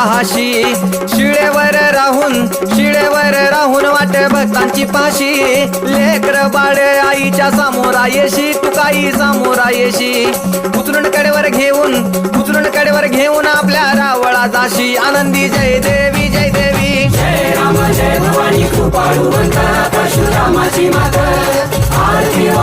राहाशी. शिळेवर राहून शिळेवर राहून वाट भक्तांची पाशी. लेकर बाळ आईच्या समोरा येशी काही समोरा येशी उचलून कडेवर घेऊन उचलून कडेवर घेऊन आपल्या रावळा जाशी. आनंदी जय देवी जय देवी. जय राम जय भवानी कृपाळू परशुरामाची माता. आरती हो,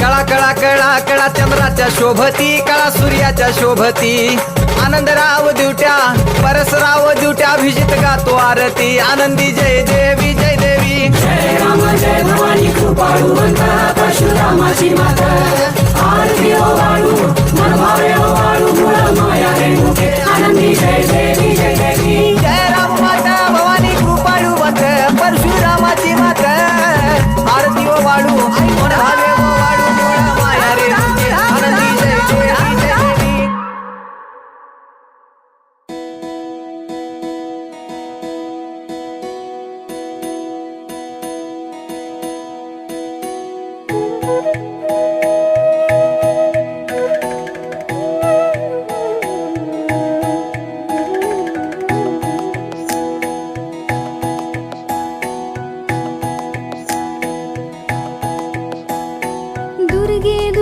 कळा कळा कळा कळा चंद्राच्या शोभती कळा सूर्याच्या शोभती. आनंदराव दिवट्या परसराव दिवट्या अभिजित गातो आरती. आनंदी जय देवी जय देवी. जय राम जय भवानी कृपाळू परशुरामाची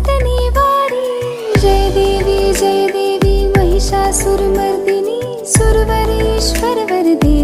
संकट निवारी जय देवी जय देवी महिषासुरमर्दिनी सुरवरेश्वर वरदे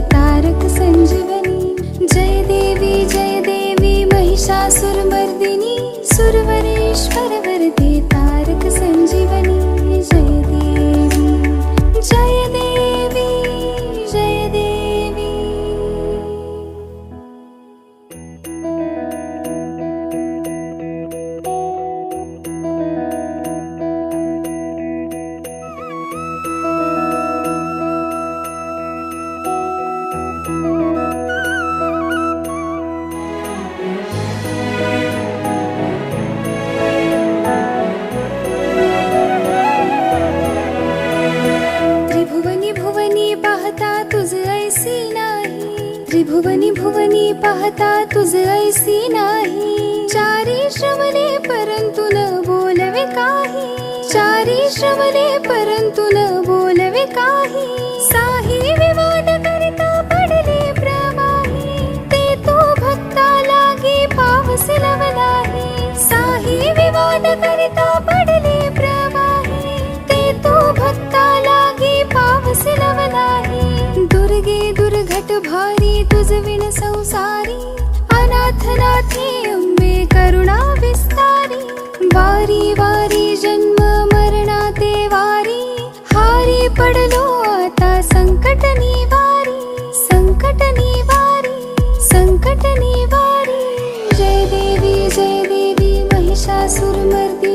भुवनी त्रिभुवनी भुवनी पाहता तुझ ऐसी नाही. चारी श्रवणे परंतु न बोलवे काही. चारी श्रवणे परंतु न बोलवे काही. साही विवाद करता पडले प्रवाही. ते तो भक्ता लागे पावस लवलाही. साही विवाद करता पडले प्रवाही. ते तो भक्ता लागे पावस लवलाही. दुर्गे दुर्घट भारी तुझविण संसारी अनाथनाथी अम्बे करुणा विस्तारी वारी वारी जन्म मरणा ते वारी हारी पडलो आता संकट निवारी संकट निवारी संकट निवारी. जय देवी जय देवी महिषासुरमर्दी